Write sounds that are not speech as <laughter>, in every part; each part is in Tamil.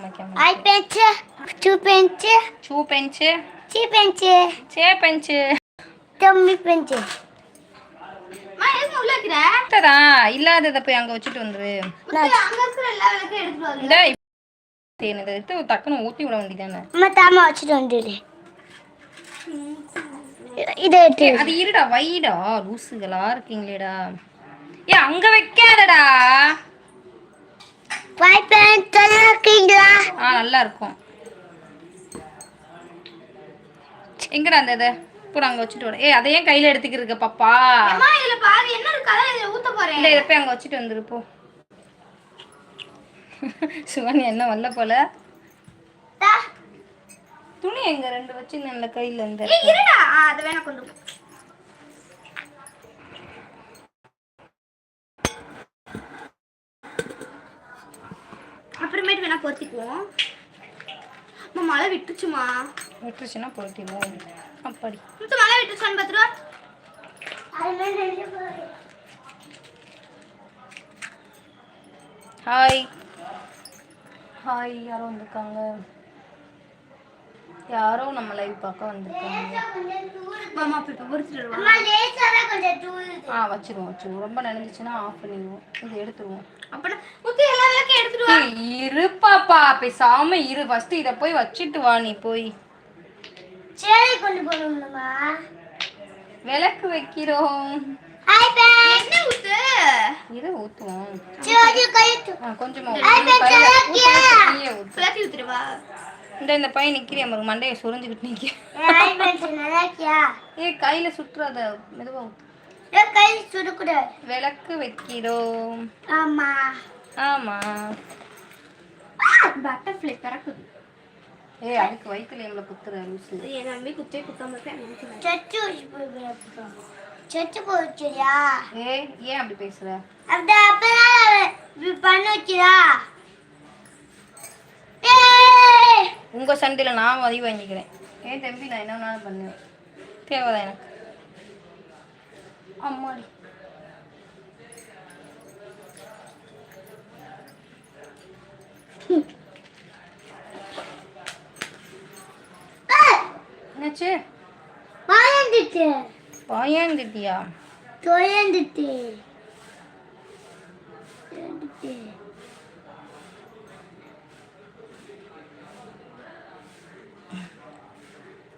வைக்காம ஐ பெஞ்சு டூ பெஞ்சு சூ பெஞ்சு சி பெஞ்சு சே பெஞ்சு தம்பி பெஞ்சு அம்மா எதுக்கு உள்ள வைக்கிற தரா இல்லாததை போய் அங்க வச்சுட்டு வந்துரு முத்து, அங்க இருக்கிற எல்லா விளக்கையும் எடுத்துட்டு வந்து இந்த தேன் இதை எடுத்து டக்குன்னு விட வேண்டியதானே அம்மா தாமா வச்சுட்டு வந்துடு இதை எடுத்து ஏய், அது இருடா வைடா லூசுகளா இருக்கீங்களேடா ஏ அங்க வைக்காதடா பாய் பெஞ்ச் நல்லா இருக்கீங்களா? ஆ நல்லா இருக்கும் எங்கடா அந்த இதை? கூட அங்க வச்சுட்டு வர ஏய் அதை ஏன் கையில எடுத்துக்கிட்டு இருக்க பாப்பா. அம்மா இதுல பாரு என்ன இருக்கு அதான் இதுல ஊத்த போறேன். இல்லை இதை போய் அங்க வச்சுட்டு வந்துரு போ. <laughs> சுவனி என்ன வரல போல. துணி எங்க ரெண்டு வச்சு நல்ல கையில இருடா. ஆ, அதை வேணா கொண்டு போ. அப்புறமேட்டு வேணா பொருத்திக்குவோம் அம்மா மழை விட்டுச்சுமா? விட்டுருச்சுன்னா போட்டிடுவோம் அப்படி. முத்து மழை விட்டுச்சான்னு பார்த்துருவா ஹாய் ஹாய் யாரோ வந்திருக்காங்க? யாரோ நம்ம லைவ் பார்க்க வந்திருக்காங்க. மாமா இப்போ தூள் ஆ வச்சிருவோம் வச்சிருவோம். ரொம்ப நினைஞ்சிச்சுன்னா ஆஃப் பண்ணிடுவோம். இது எடுத்துருவோம். அப்பனா முத்து எல்லா விளக்கையும் எடுத்துட்டு வா. ஏய், இரு பாப்பா பேசாம இரு. ஃபர்ஸ்ட் இத போய் வச்சிட்டு வா நீ போய். சேலை கொண்டு போகணும்மா. விளக்கு வைக்கிறோம். ஹாய் என்ன இரு ஊத்துவோம். ஆ, கொஞ்சமா ஊத்து. இந்த இந்த பையன் நிக்கிறேன் பாருங்க மண்டையை சுரிஞ்சுக்கிட்டு இருக்கியா ஏய் கையில சுற்றுறத மெதுவா ஊத்து. ஏன் கை சுடுக்கூடாது விளக்கு வைக்கிறோம். ஆமா. ஆமா. பட்டர்ஃப்ளை பறக்குது ஏய் அதுக்கு வயிற்றுல எங்களை குத்துற லூசு. என் நம்பி குத்தே குத்தாம இருக்கேன் சச்சு சச்சு போச்சுயா ஏய் ஏன் அப்படி பேசுற? அப்படி அப்பதான் பண்ண வச்சுதா ஏய் உங்க சண்டையில நான் வரி வாங்கிக்கிறேன். ஏன் தம்பி நான் என்ன வேணாலும் பண்ணுவேன். தேவைதான் எனக்கு. அம்மாடி. என்னாச்சு? வாயந்துட்டு. பாயாந்துட்டியா தொயந்துட்டு. ஓ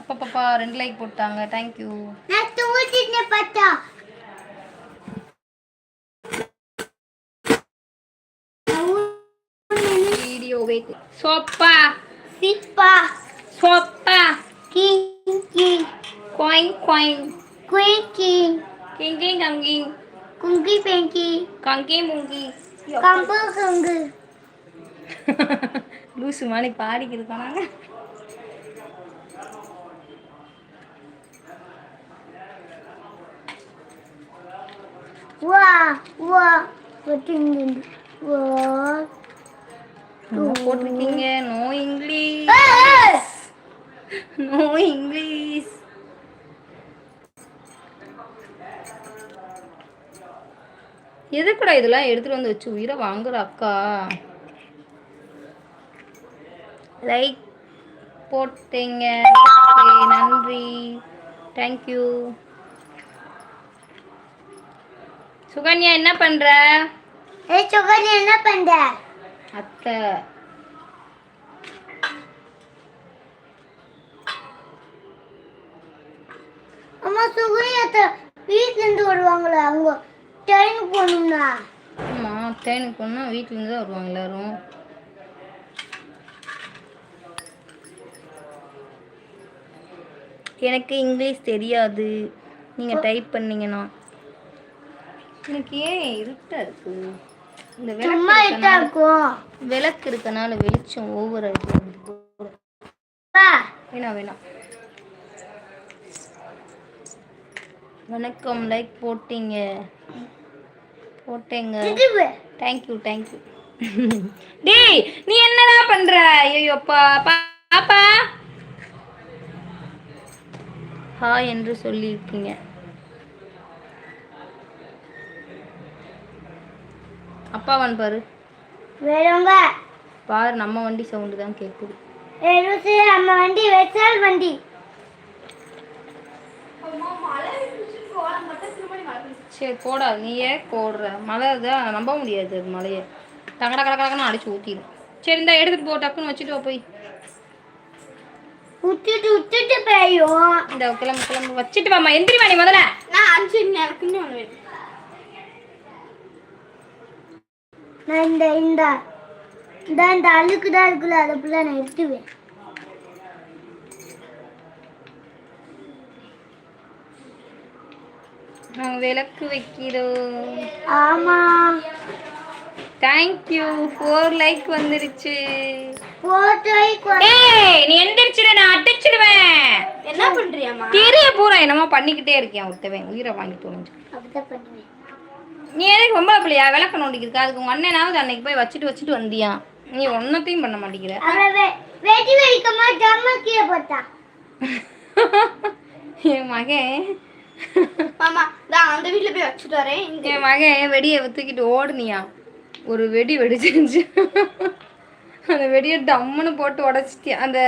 அப்பா பாப்பா ரெண்டு லைக் போட்டாங்க. தேங்க்யூ நான் தூக்கிட்டு பார்த்தா. வீடியோ வெயிட் சோப்பா. சிப்பா. சோப்பா. கிங்கி. குவாயின் குவாயின் குயிக்கி கிங் கிங் கங்கிங் குங்கி பெங்கி. கங்கி முங்கி. கம்பு கங்கு. <laughs> லூசு மாதிரி பாடிக்கிட்டு இருக்கானாங்க வா வா பட்டிங்க வா என்ன போட்டிருக்கீங்க? No English! நோ இங்கிலீஷ் எதுக்குடா இதெல்லாம் எடுத்துட்டு வந்து வச்சு உயிரை வாங்குற அக்கா? லைக் போட்டீங்க. நன்றி. தேங்க்யூ சுகன்யா என்ன பண்ற? ஏய் சுகர் என்ன பண்ற? அத்தை. அம்மா சுகரியத்தை வீட்ல இருந்து வருவாங்களே அவங்க ட்ரெயினுக்கு போகணும்னா? ஆமா தேனுக்கு போனா வீட்ல இருந்து தான் வருவாங்க எல்லாரும். எனக்கு இங்கிலீஷ் தெரியாது. நீங்க டைப் பண்ணீங்கன்னா. எனக்கு ஏன் இருட்டா இருக்கு? இந்த விளக்கு விளக்கு இருக்கனால வெளிச்சம் ஓவர் வா. வேணாம் வேணாம் வணக்கம் லைக் போட்டீங்க. போட்டேங்க. தேங்க்யூ தேங்க்யூ <laughs> டேய் நீ என்னடா பண்ற? ஐயோ பாப்பா பாப்பா. ஹாய் என்று சொல்லியிருக்கீங்க. அப்பாவான் பாரு. வேறவங்க பாரு நம்ம வண்டி சவுண்டு தான் கேட்குது நம்ம வண்டி வெச்சால் வண்டி. சரி போடா நீயே போடுற. மழை தான் நம்ப முடியாது அது மழையை. டகட கட கடக்கன்னு அடிச்சு ஊற்றிடும் சரி இந்த எடுத்துட்டு போ டக்குன்னு வச்சுட்டு வா போய். விட்டுட்டு விட்டுட்டு பெய்யும் இந்த கிளம்பு கிளம்பு. வச்சுட்டு வாமா எந்திரிமா நீ முதல்ல. நான் அஞ்சு எனக்கு இன்னும் ஒன்று வேணும் நான் இந்த இந்த இந்த இந்த அழுக்கு தான் இருக்குல்ல அதை ஃபுல்லாக நான் எடுத்துவேன். நாங்கள் விளக்கு வைக்கிறோம். ஆமா. தேங்க்யூ ஃபோர் லைக் வந்துருச்சு. நீ எந்திரிச்சிடு நான் அடிச்சிடுவேன். என்ன பண்றியாம்மா? தெரிய பூரா என்னமோ பண்ணிக்கிட்டே இருக்கேன் ஒருத்தவன் உயிரை வாங்கி பண்ணுவேன். நீ எதுக்கு ரொம்ப பிள்ளையா? விளக்க நோண்டிக்கிருக்கா அதுக்கு உங்க அண்ணனாவது அன்னைக்கு போய் வச்சுட்டு வச்சுட்டு வந்தியா? நீ ஒன்னத்தையும் பண்ண மாட்டேங்கிற. அப்புறம் வெ- வெடி வெடிக்கமா? ஜம்ம கீழே போட்டா. என் மகன். மாமா நான் அந்த வீட்ல போய் வச்சுட்டு வரேன். என் மகன் வெடியை தூக்கிட்டு ஓடுனியா? ஒரு வெடி வெடிச்சிருந்துச்சு. அந்த வெடியை டம்முன்னு போட்டு உடச்சிட்டியா? அந்த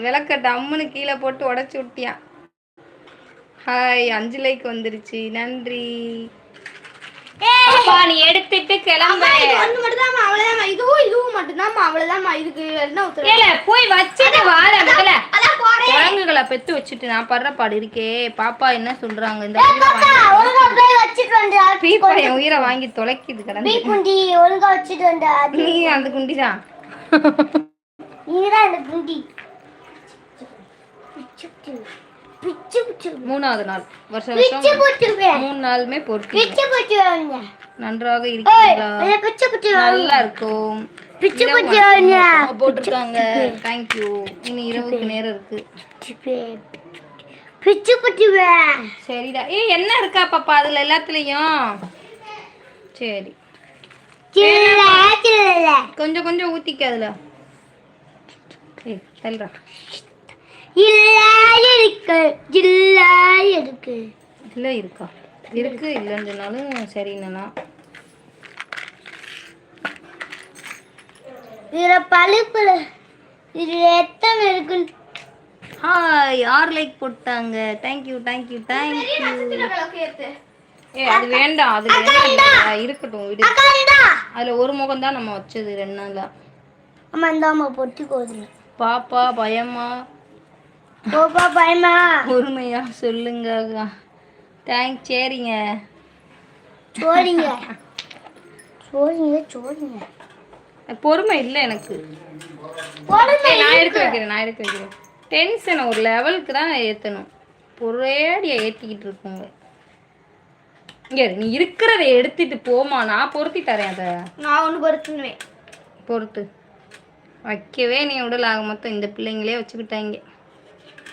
விளக்க டம்முன்னு கீழே போட்டு உடச்சி விட்டியான் ஹாய் அஞ்சு லைக் வந்துருச்சு. நன்றி. அப்பா நீ எடுத்துட்டு கிளம்ப. ஒண்ணு மட்டும்தாம்மா அவ்வளவுதாம்மா. இதுவும் இதுவும் மட்டும்தாம்மா அவ்வளவுதாம்மா இதுக்கு என்ன உத்தரவு? போய் வச்சுட்டு வார முதல்ல. குரங்குகளை பெத்து வச்சுட்டு நான் படுற பாடு இருக்கே. பாப்பா என்ன சொல்றாங்க? இந்த பீப்பா என் உயிரை வாங்கி தொலைக்குது கடந்து. குண்டி ஒழுங்கா வச்சுட்டு வந்து அது நீ அந்த குண்டிதான் நீதான் இந்த குண்டி. மூணாவது நாள். வருஷம் வருஷம் மூணு நாளுமே பொறுத்து பிச்சுவேன் நன்றாக இருக்கீங்களா? நல்லா இருக்கும். போட்டிருக்காங்க. தேங்க்யூ இனி இரவுக்கு நேரம் இருக்கு. பிச்சு பிச்சுவேன் சரிடா. ஏய் என்ன இருக்கா பாப்பா? அதுல எல்லாத்துலயும். சரி. கொஞ்சம் கொஞ்சம் ஊத்திக்க அதுல. இல்ல இருக்கு இல்ல இருக்கு இல்ல இருக்கா? இருக்கு இல்லைன்னு சொன்னாலும் சரிண்ணா இதுல பழுப்புல இது எத்தனை இருக்கு. ஹாய் ஆறு லைக் போட்டாங்க? தேங்க்யூ தேங்க்யூ தேங்க்யூ விளக்கு ஏத்து. ஏ அது வேண்டாம் அதுல என்ன இருக்கட்டும் விடு. அக்காண்டா அதுல ஒரு முகம் தான் நம்ம வச்சது ரெண்டு நாளா அம்மா இந்தாம்மா பொட்டி கோதுல போப்பா பயமா? பொறுமையா சொல்லுங்க தேங்க் சரிங்க. சோழிங்க சோழிங்க சோழிங்க பொறுமை இல்லை எனக்கு. நான் எடுத்து வைக்கிறேன் நான் எடுத்து வைக்கிறேன். டென்ஷனை ஒரு லெவலுக்கு தான் ஏற்றணும் ஒரேடியா ஏற்றிக்கிட்டு இருக்குங்க. இங்க நீ இருக்கிறத எடுத்துட்டு போமா நான் பொருத்தி தரேன் அதை. நான் ஒண்ணு பொறுத்துனுவேன் பொறுத்து. வைக்கவே நீ உடல் ஆக மொத்தம் இந்த பிள்ளைங்களே வச்சுக்கிட்டாங்க.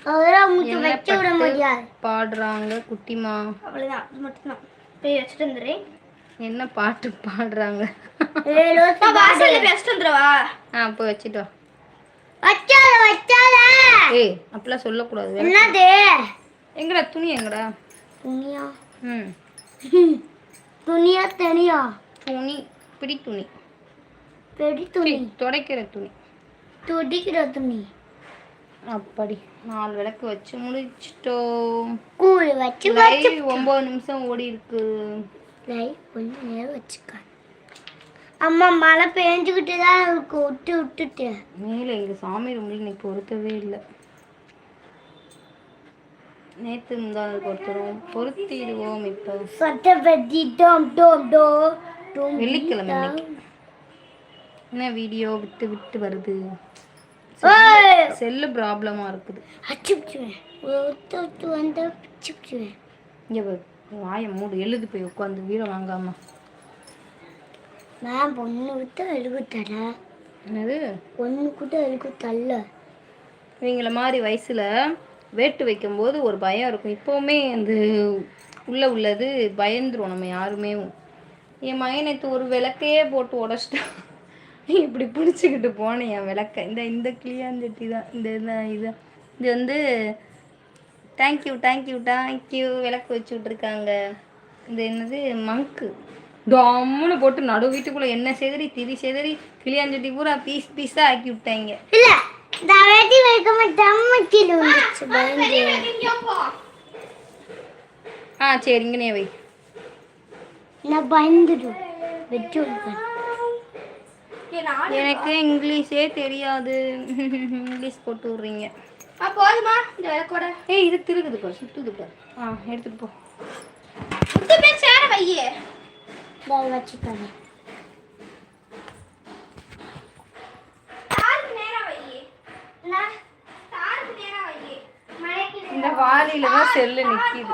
அதெல்லாம் என்ன வச்சு விட முடியாது. பாடுறாங்க குட்டிமா அவ்வளவுதான். அது மட்டும்தான். போய் வச்சுட்டு வந்துடுறேன். என்ன பாட்டு பாடுறாங்க? ஆ போய் வச்சுட்டு வா. வச்சால வச்சால ஏய் அப்படிலாம் சொல்லக்கூடாது. என்னது? எங்கடா துணி எங்கடா? துணியா? ம். துணியா தனியா? துணி பிடி துணி. பெடி துணி துடைக்கிற துணி. துடிக்கிற துணி. அப்படி. நாலு விளக்கு வச்சு முடிச்சிட்டோம். கூழ் வச்சு லைவ் ஒன்பது நிமிஷம் ஓடி இருக்கு. லைட் கொஞ்ச நேரம் வச்சுக்க. அம்மா மழை பெஞ்சுக்கிட்டு தான் இருக்கு. விட்டு விட்டுட்டு. மேலே எங்க சாமி ரூம்ல இன்னைக்கு பொருத்தவே இல்லை. நேத்து முந்தாள் பொருத்துறோம் பொருத்திடுவோம் இப்போ. சட்டை பத்தி டோம் டோம் டோ டோம். வெள்ளிக்கிழமை இன்னைக்கு. என்ன வீடியோ விட்டு விட்டு வருது? செல்லு ப்ராப்ளமா இருக்குது. அச்சு பிச்சுவேன் ஒத்து வந்தா பிச்சு பிச்சுவேன் இங்க வாயை மூடு எழுது போய் உட்காந்து வீர வாங்காம. நான் பொண்ணு விட்டு அழுகு தர என்னது? பொண்ணு கூட அழுகு தள்ள இவங்கள மாதிரி வயசுல வேட்டு வைக்கும்போது ஒரு பயம் இருக்கும். இப்போவுமே அந்த உள்ள உள்ளது பயந்துரும் நம்ம யாருமே. என் மகன் நேற்று ஒரு விளக்கையே போட்டு உடச்சிட்டான். இப்படி பிடிச்சிக்கிட்டு போனேன் என் விளக்க. இந்த இந்த கிளியாஞ்சட்டி தான். இந்த இதான் இது. இது வந்து தேங்க்யூ தேங்க்யூ தேங்க்யூ விளக்கு வச்சு விட்ருக்காங்க இது என்னது? மங்க்கு டம்முன்னு போட்டு நடு வீட்டுக்குள்ள என்ன செதறி திரி செதறி கிளியாஞ்சட்டி பூரா பீஸ் பீஸா ஆக்கி விட்டாங்க. இல்ல நான் வெட்டி வைக்க மாட்டேன். கீழே ஆ சரி இங்கனே வை. நான் பயந்துடும். நான் எனக்கு இங்கிலீஷே தெரியாது. இங்கிலீஷ் போட்டு விட்றீங்க. ஆ, போதுமா இந்த விளக்கோட ஏய் இது திருகுது பாரு சுத்துது பாரு. ஆ எடுத்துட்டு போ. முத்து பேர் சேர வையே. மழைக்கு இந்த வாளியில தான் செல்லு நிக்கிது.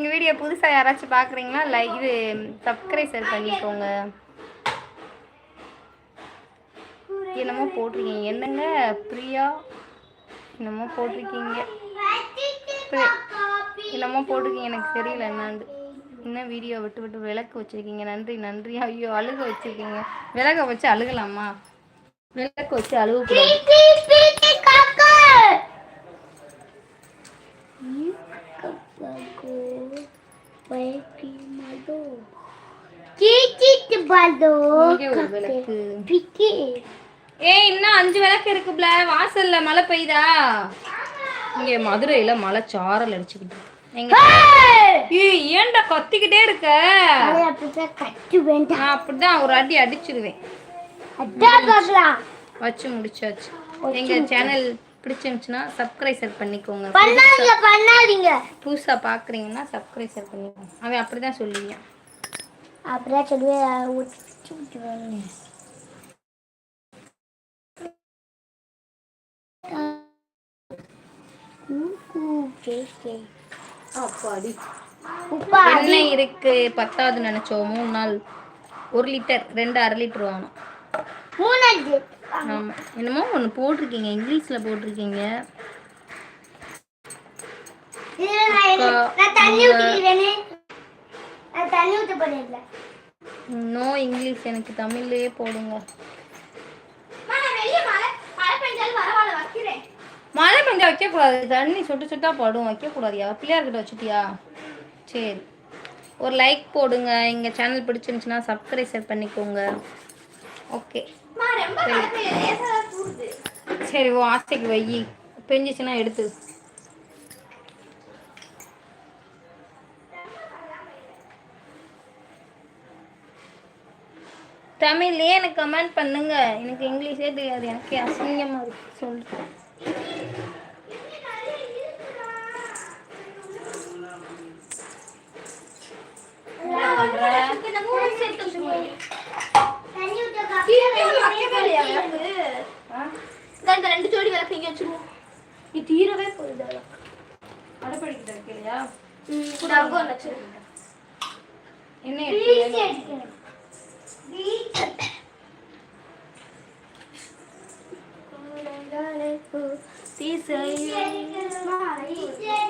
எங்கள் வீடியோ புதுசாக யாராச்சும் பார்க்குறீங்களா லை இது சப்ஸ்கிரைப் பண்ணிக்கோங்க. என்னமோ போட்டிருக்கீங்க. என்னங்க? பிரியா? என்னமோ போட்டிருக்கீங்க. என்னமோ போட்டிருக்கீங்க. எனக்கு தெரியல என்னாண்டு. என்ன வீடியோ விட்டு விட்டு விளக்கு வச்சிருக்கீங்க. நன்றி நன்றி. ஐயோ அழுக வச்சுருக்கீங்க. விளக்க வச்சு அழுகலாமா? விளக்கு வச்சு அழுகக்கூடாது. ஒரு விளக்கு. ஏய் இன்னும் அஞ்சு விளக்கு இருக்குப்ல. வாசல்ல மழை பெய்யுதா? இங்க மதுரையில மழை சாரல் அடிச்சுக்கிட்டு. எங்க ஏன்டா கத்திக்கிட்டே இருக்க? நான் அப்படிதான் ஒரு அடி அடிச்சிருவேன். வச்சு முடிச்சாச்சு. எங்க சேனல் பிடிச்சிருந்துச்சுன்னா சப்ஸ்கிரைசர் பண்ணிக்கோங்க. பண்ணாதீங்க பண்ணாதீங்க. புதுசா பாக்குறீங்கன்னா சப்ஸ்கிரைசர் பண்ணிக்கோங்க. அவன் அப்படிதான் சொல்லுவீங்க. அப்படியே ஊற்றி விட்டுருவாங்க அப்பாடி உப்பா எண்ணெய் இருக்கு பத்தாவது நினைச்சோம். மூணு நாள். ஒரு லிட்டர். ரெண்டு அரை லிட்டர் வாங்கணும். மூணாவது ஆமா. என்னமோ ஒன்று போட்டிருக்கீங்க. இங்கிலீஷ்ல போட்டிருக்கீங்க. நான் தண்ணி தண்ணி ஊற்ற நோ இங்கிலீஷ் எனக்கு தமிழ்லயே போடுங்க. மழை பெஞ்சா வைக்கக்கூடாது. தண்ணி சுட்டு சுட்டா படும். வைக்கக்கூடாதியா பிள்ளையார்கிட்ட வச்சுட்டியா? சரி. ஒரு லைக் போடுங்க. எங்கள் சேனல் பிடிச்சிருந்துச்சுன்னா சப்ஸ்கிரைசர் பண்ணிக்கோங்க. ஓகே சரி ஓ ஆசைக்கு வை. பெஞ்சிச்சுன்னா எடுத்து. தமிழ்லயே எனக்கு கமெண்ட் பண்ணுங்க. எனக்கு இங்கிலீஷே தெரியாது. எனக்கு அசிங்கமா இருக்கு. சொல்லு. இந்த